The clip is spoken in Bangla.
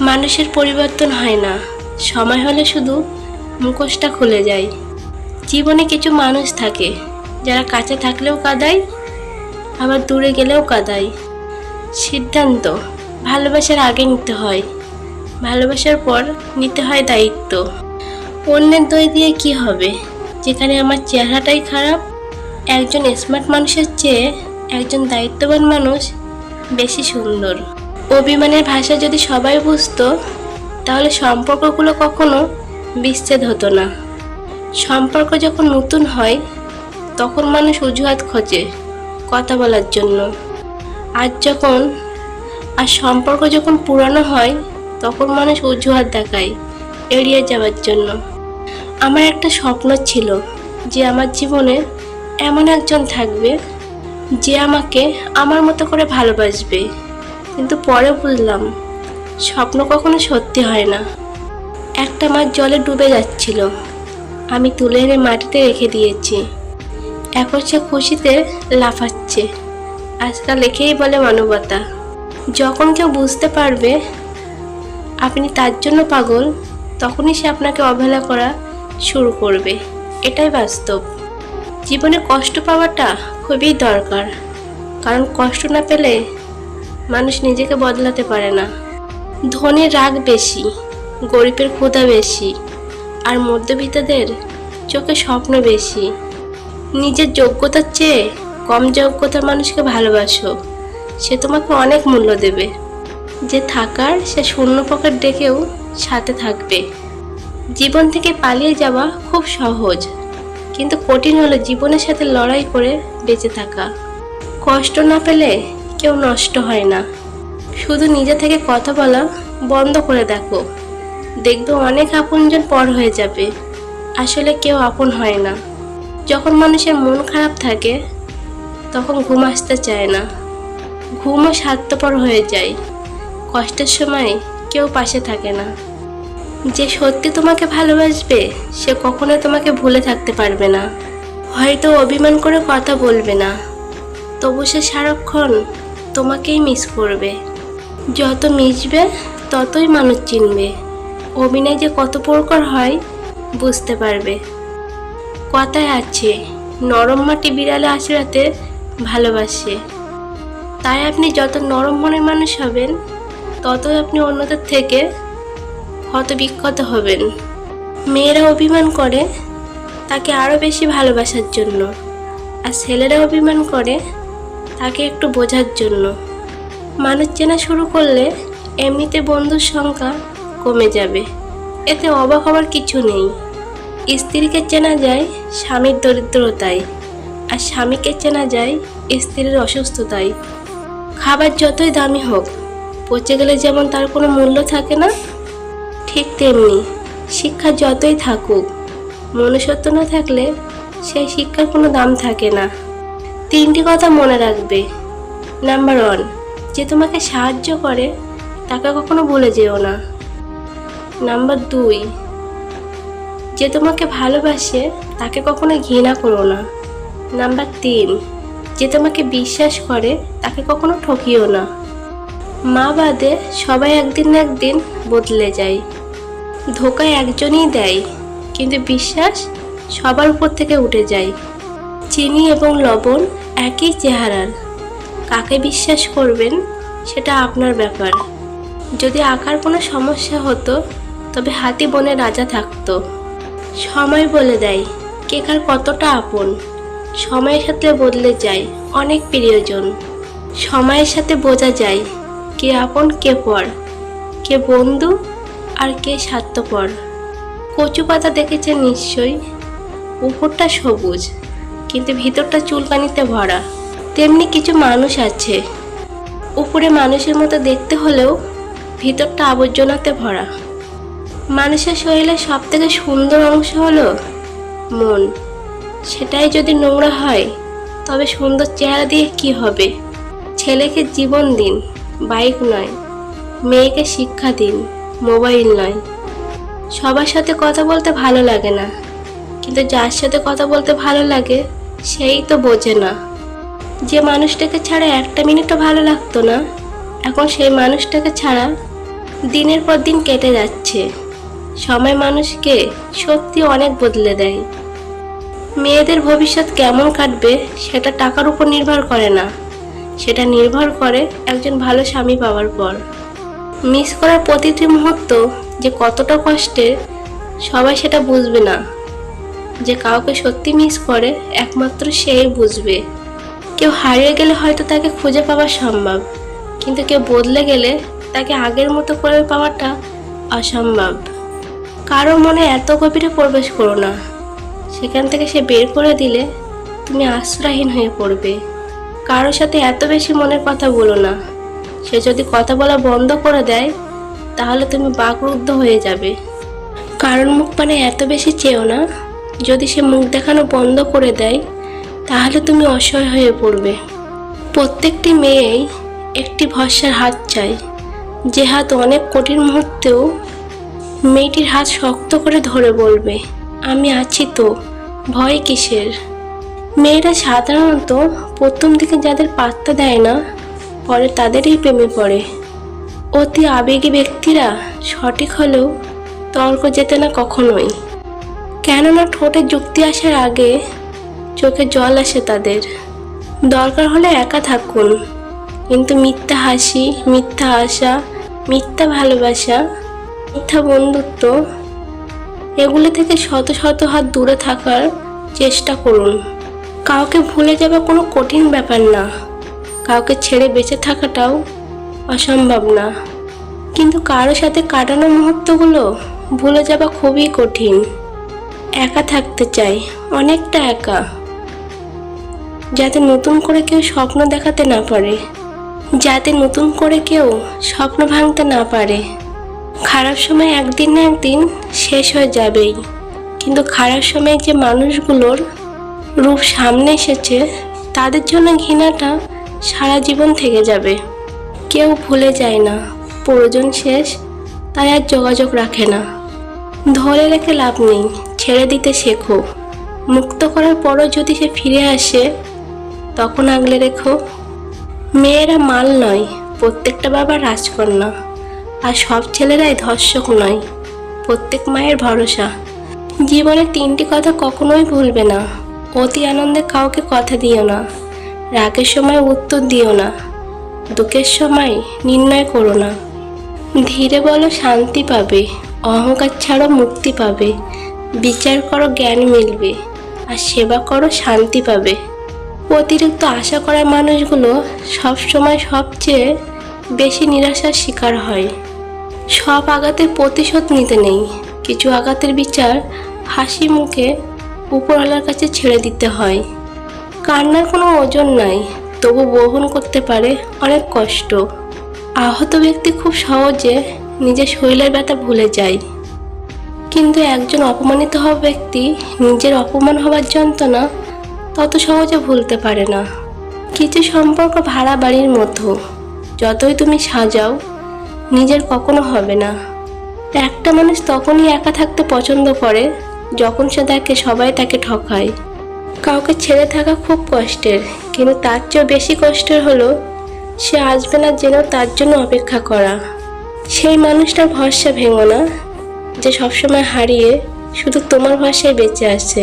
মানুষের পরিবর্তন হয় না। সময় হলে শুধু মুখোশটা খুলে যায়। জীবনে কিছু মানুষ থাকে, যারা কাছে থাকলেও কাদায়, আবার দূরে গেলেও কাদায়। সিদ্ধান্ত, ভালোবাসার আগে নিতে হয়। ভালোবাসার পর নিতে হয় দায়িত্ব। অন্যের দই দিয়ে কি হবে? যেখানে আমার চেহারাটাই খারাপ, একজন স্মার্ট মানুষের চেয়ে একজন দায়িত্ববান মানুষ বেশি সুন্দর। অভিমানের ভাষা যদি সবাই বুঝতো, তাহলে সম্পর্কগুলো কখনো বিচ্ছেদ হতো না। সম্পর্ক যখন নতুন হয়, তখন মানুষ অজুহাত খোঁজে কথা বলার জন্য। আর যখন, আর সম্পর্ক যখন পুরানো হয়, তখন মানুষ অজুহাত দেখায় এড়িয়ে যাওয়ার জন্য। আমার একটা স্বপ্ন ছিল যে আমার জীবনে এমন একজন থাকবে যে আমাকে আমার মতো করে ভালোবাসবে। কিন্তু পরে বুঝলাম, স্বপ্ন কখনো সত্যি হয় না। একটা মাছ জলে ডুবে যাচ্ছিল। আমি তুলে এনে মাটিতে রেখে দিয়েছি। এখন সে খুশিতে লাফাচ্ছে। আজকাল লেখেই বলে মানবতা। যখন কেউ বুঝতে পারবে আপনি তার জন্য পাগল, তখনই সে আপনাকে অবহেলা করা শুরু করবে। এটাই বাস্তব। জীবনে কষ্ট পাওয়াটা খুবই দরকার। কারণ কষ্ট না পেলে মানুষ নিজেকে বদলাতে পারে না। ধনের রাগ বেশি, গরিবের ক্ষুধা বেশি, আর মধ্যবিত্তদের চোখে স্বপ্ন বেশি। নিজের যোগ্যতার চেয়ে কম যোগ্যতার মানুষকে ভালোবাসো, সে তোমাকে অনেক মূল্য দেবে। যে থাকার, সে শূন্য পকেট ডেকেও সাথে থাকবে। জীবন থেকে পালিয়ে যাওয়া খুব সহজ, কিন্তু কঠিন হলো জীবনের সাথে লড়াই করে বেঁচে থাকা। কষ্ট না পেলে কেউ নষ্ট হয় না। শুধু নিজে থেকে কথা বলা বন্ধ করে দেখো। দেখবে অনেক আপনজন পর হয়ে যাবে। আসলে কেউ আপন হয় না। যখন মানুষের মন খারাপ থাকে, তখন ঘুম আসতে চায় না। ঘুমও স্বার্থপর হয়ে যায়। কষ্টের সময় কেউ পাশে থাকে না। যে সত্যি তোমাকে ভালোবাসবে, সে কখনোই তোমাকে ভুলে থাকতে পারবে না। হয়তো অভিমান করে কথা বলবে না। তবু সে সারাক্ষণ তোমাকেই মিস করবে। যত মিশবে, ততই মানুষ চিনবে। অভিনয় যে কত প্রকার হয়, বুঝতে পারবে। কথায় আছে, নরম মাটি বিড়ালে আশীর্বাদে ভালোবাসে। তাই আপনি যত নরম মনের মানুষ হবেন, ততই আপনি অন্যদের থেকে ক্ষত বিক্ষত হবেন। মেয়েরা অভিমান করে তাকে আরও বেশি ভালোবাসার জন্য, আর ছেলেরা অভিমান করে তাকে একটু বোঝার জন্য। মানুষ চেনা শুরু করলে এমনিতে বন্ধুর সংখ্যা কমে যাবে। এতে অবাক হওয়ার কিছু নেই। স্ত্রীকে চেনা যায় স্বামীর দরিদ্রতায়, আর স্বামীকে চেনা যায় স্ত্রীর অসুস্থতায়। খাবার যতই দামি হোক, পচে গেলে যেমন তার কোনো মূল্য থাকে না, ঠিক তেমনি শিক্ষা যতই থাকুক, মনুষ্যত্ব না থাকলে সেই শিক্ষার কোনো দাম থাকে না। তিনটি কথা মনে রাখবে। নাম্বার ওয়ান যে তোমাকে সাহায্য করে, তাকে কখনো ভুলে যেও না। নাম্বার দুই, যে তোমাকে ভালোবাসে, তাকে কখনো ঘৃণা করো না। নাম্বার তিন, যে তোমাকে বিশ্বাস করে, তাকে কখনো ঠকিও না। মা বাদে সবাই একদিন না একদিন বদলে যায়। ধোকা একজনই দেয়, কিন্তু বিশ্বাস সবার উপর থেকে উঠে যায়। চিনি এবং লবণ একই চেহারার। কাকে বিশ্বাস করবেন সেটা আপনার ব্যাপার। যদি আঁকার কোনো সমস্যা হতো, তবে হাতি বনে রাজা থাকতো। সময় বলে দেয়, কে কার কতটা আপন। সময়ের সাথে বদলে যায় অনেক প্রিয়জন। সময়ের সাথে বোঝা যায়, কে আপন, কে পর। কে বন্ধু আর কে স্বার্থপর। কচু পাতা দেখেছেন নিশ্চয়ই? উপরটা সবুজ। কিন্তু ভিতরটা চুলকানিতে ভরা। তেমনি কিছু মানুষ আছে। উপরে মানুষের মতো দেখতে হলেও ভিতরটা আবর্জনাতে ভরা। মানুষের শরীরের সব থেকে সুন্দর অংশ হলো মন। সেটাই যদি নোংরা হয়, তবে সুন্দর চেহারা দিয়ে কি হবে? ছেলেকে জীবন দিন, বাইক নয়, মেয়েকে শিক্ষা দিন, মোবাইল নয়। সবার সাথে কথা বলতে ভালো লাগে না। কিন্তু যার সাথে কথা বলতে ভালো লাগে সেই তো বোঝে না। যে মানুষটাকে ছাড়া একটা মিনিটও ভালো লাগতো না, এখন সেই মানুষটাকে ছাড়া দিনের পর দিন কেটে যাচ্ছে। সময় মানুষকে সত্যি অনেক বদলে দেয়। মেয়েদের ভবিষ্যৎ কেমন কাটবে সেটা টাকার উপর নির্ভর করে না। সেটা নির্ভর করে একজন ভালো স্বামী পাওয়ার পর। মিস করার প্রতিটি মুহূর্ত যে কতটা কষ্টের সবাই সেটা বুঝবে না। যে কাউকে সত্যি মিস করে, একমাত্র সেই বুঝবে। কেউ হারিয়ে গেলে হয়তো তাকে খুঁজে পাওয়া সম্ভব, কিন্তু কেউ বদলে গেলে তাকে আগের মতো করে পাওয়াটা অসম্ভব। কারও মনে এত গভীরে প্রবেশ করো না। সেখান থেকে সে বের করে দিলে তুমি আশ্রয়হীন হয়ে পড়বে। কারও সাথে এত বেশি মনের কথা বলো না। সে যদি কথা বলা বন্ধ করে দেয়, তাহলে তুমি বাকরুদ্ধ হয়ে যাবে। কারণ মুখ পানে এত বেশি চেয়েও না। যদি সে মুখ দেখানো বন্ধ করে দেয়, তাহলে তুমি অসহায় হয়ে পড়বে। প্রত্যেকটি মেয়েই একটি ভরসার হাত চায়। যে হাত অনেক কঠিন মুহূর্তেও মেয়েটির হাত শক্ত করে ধরে বলবে, আমি আছি তো, ভয় কিসের? মেয়েরা সাধারণত প্রথম দিকে যাদের পাত্তা দেয় না, পরে তাদেরই প্রেমে পড়ে। অতি আবেগী ব্যক্তিরা সঠিক হলেও তর্ক যেতে না কখনোই। কেননা ঠোঁটে যুক্তি আসার আগে চোখে জল আসে তাদের। দরকার হলে একা থাকুন। কিন্তু মিথ্যা হাসি, মিথ্যা আশা, মিথ্যা ভালোবাসা, মিথ্যা বন্ধুত্ব, এগুলো থেকে শত শত হাত দূরে থাকার চেষ্টা করুন। কাউকে ভুলে যাওয়া কোনো কঠিন ব্যাপার না। কাউকে ছেড়ে বেঁচে থাকাটাও অসম্ভব না। কিন্তু কারও সাথে কাটানো মুহূর্তগুলো ভুলে যাওয়া খুবই কঠিন। একা থাকতে চাই, অনেকটা একা। যাতে নতুন করে কেউ স্বপ্ন দেখাতে না পারে, যাতে নতুন করে কেউ স্বপ্ন ভাঙতে না পারে। খারাপ সময় একদিন না একদিন শেষ হয়ে যাবেই, কিন্তু খারাপ সময়ে যে মানুষগুলোর রূপ সামনে এসেছে, তাদের জন্য ঘৃণাটা সারা জীবন থেকে যাবে। কেউ ভুলে যায় না, প্রয়োজন শেষ, তাই আর যোগাযোগ রাখে না। ধরে রেখে লাভ নেই ছেড়ে দিতে শেখো। মুক্ত করার পরও যদি সে ফিরে আসে, তখন আগলে রেখো। মেয়েরা মাল নয়, প্রত্যেকটা বাবা রাজকন্যা। আর সব ছেলেরাই ধর্ষক নয়, প্রত্যেক মায়ের ভরসা। জীবনে তিনটি কথা কখনোই ভুলবে না। অতি আনন্দে কাউকে কথা দিও না। রাগের সময় উত্তর দিও না। দুঃখের সময় নির্ণয় করো না। ধীরে বলো শান্তি পাবে, অহংকার ছাড়ো মুক্তি পাবে। বিচার করো জ্ঞান মিলবে, আর সেবা করো শান্তি পাবে। অতিরিক্ত আশা করা মানুষগুলো সবসময় সবচেয়ে বেশি নিরাশার শিকার হয়। সব আঘাতের প্রতিশোধ নিতে নেই। কিছু আঘাতের বিচার হাসি মুখে উপরওয়ালার কাছে ছেড়ে দিতে হয়। কান্নার কোনো ওজন নাই, তবু বহন করতে পারে অনেক কষ্ট। আহত ব্যক্তি খুব সহজে নিজের শরীরের ব্যথা ভুলে যায়। কিন্তু একজন অপমানিত হওয়া ব্যক্তি নিজের অপমান হওয়ার যন্ত্রণা তত সহজে ভুলতে পারে না। কিছু সম্পর্ক ভাড়া বাড়ির মতো যতই তুমি সাজাও, নিজের কখনো হবে না। একটা মানুষ তখনই একা থাকতে পছন্দ করে যখন সে দেখে সবাই তাকে ঠকায়। কাউকে ছেড়ে থাকা খুব কষ্টের, কিন্তু তার চেয়েও বেশি কষ্টের হলো সে আসবে না যেন তার জন্য অপেক্ষা করা। সেই মানুষটার ভরসা ভেঙো না। যে সবসময় হারিয়ে শুধু তোমার ভাষায় বেঁচে আছে।